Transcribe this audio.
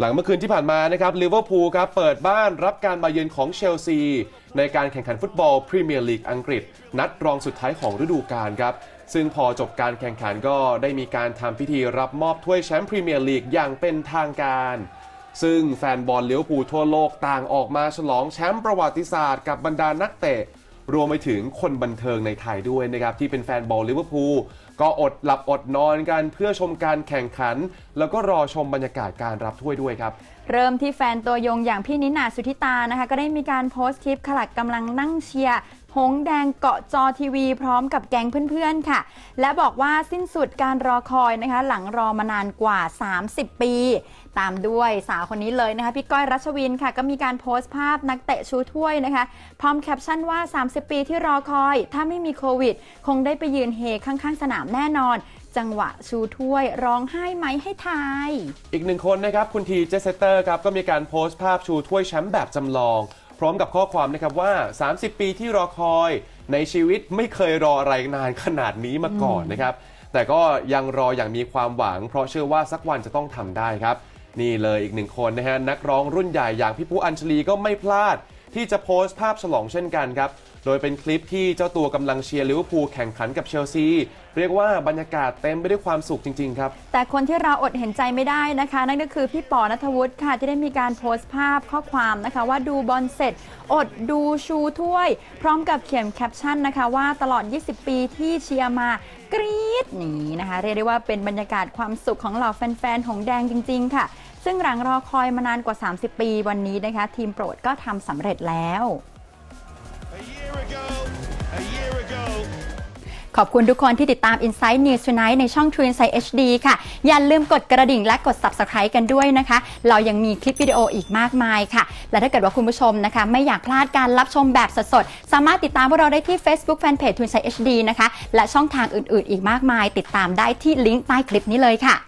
หลังเมื่อคืนที่ผ่านมานะครับลิเวอร์พูลครับเปิดบ้านรับการมาเยือนของเชลซี ในการแข่งขันฟุตบอลพรีเมียร์ลีกอังกฤษ นัดรองสุดท้ายของฤดูกาลครับ ซึ่งพอจบการแข่งขันก็ได้มีการทำพิธีรับมอบถ้วยแชมป์พรีเมียร์ลีกอย่างเป็นทางการ ซึ่งแฟนบอลลิเวอร์พูลทั่วโลกต่างออกมาฉลองแชมป์ประวัติศาสตร์กับบรรดานักเตะ รวมไปถึงคนบันเทิงในไทยด้วยนะครับ ที่เป็นแฟนบอลลิเวอร์พูลก็อดหลับอดนอนกันเพื่อชมการแข่งขัน แล้วก็รอชมบรรยากาศการรับถ้วยด้วยครับ เริ่มที่แฟนตัวยงอย่างพี่นินาสุธิตานะคะ ก็ได้มีการโพสต์คลิปขลักกำลังนั่งเชียร์หงแดงเกาะจอทีวี พร้อมกับแก๊งเพื่อนๆค่ะ และบอกว่าสิ้นสุดการรอคอยนะคะ หลังรอมานานกว่า 30 ปี ตามด้วยสาวคนนี้เลยนะคะ พี่ก้อยรัชวินค่ะ ก็มีการโพสต์ภาพนักเตะชูถ้วยนะคะ พร้อมแคปชั่นว่า 30 ปีที่รอคอย ถ้าไม่มีโควิด คงได้ไปยืนเฮข้างๆ สนามแน่นอน จังหวะชูถ้วยร้องไห้ไหมให้ทาย อีกหนึ่งคนนะครับคุณทีเจสเตอร์ครับก็มีการโพสต์ภาพชูถ้วยแชมป์แบบจำลอง พร้อมกับข้อความนะครับว่า 30 ปีที่รอคอยในชีวิตไม่เคยรออะไรนานขนาดนี้มาก่อนนะครับ แต่ก็ยังรออย่างมีความหวัง เพราะเชื่อว่าสักวันจะต้องทำได้ครับ นี่เลยอีกหนึ่งคนนะฮะนักร้องรุ่นใหญ่อย่างพี่ปูอัญชลีก็ไม่พลาด ที่จะโพสต์ภาพฉลองเช่นกันครับ โดยเป็นคลิปที่เจ้าตัวกำลังเชียร์ลิเวอร์พูลแข่งขันกับเชลซี เรียกว่าบรรยากาศเต็มไปด้วยความสุขจริง ๆ ครับ แต่คนที่เราอดเห็นใจไม่ได้นะคะ นั่นก็คือพี่ปอนัทวุฒิค่ะ ที่ได้มีการโพสต์ภาพข้อความนะคะ ว่าดูบอลเสร็จ อดดูชูถ้วย พร้อมกับเขียนแคปชั่นนะคะ ว่าตลอด 20 ปีที่เชียร์มากรี๊ดนี่นะคะ เรียกได้ว่าเป็นบรรยากาศความสุขของเหล่าแฟนๆของแดงจริง ๆ ค่ะ ซึ่งหลังรอคอยมานานกว่า 30 ปีวันนี้นะคะ ทีมโปรดก็ทำสำเร็จแล้ว A year ago, a year ago. ขอบคุณทุกคนที่ติดตาม Inside News Tonight ในช่อง True Insight HD ค่ะ อย่าลืมกดกระดิ่งและกด Subscribe กันด้วยนะคะ เรายังมีคลิปวิดีโออีกมากมายค่ะ และถ้าเกิดว่าคุณผู้ชมนะคะ ไม่อยากพลาดการรับชมแบบสดๆ สามารถติดตามพวกเราได้ที่ Facebook Fanpage True Insight HD นะคะ และช่องทางอื่นๆ อีกมากมาย ติดตามได้ที่ลิงก์ใต้คลิปนี้เลยค่ะ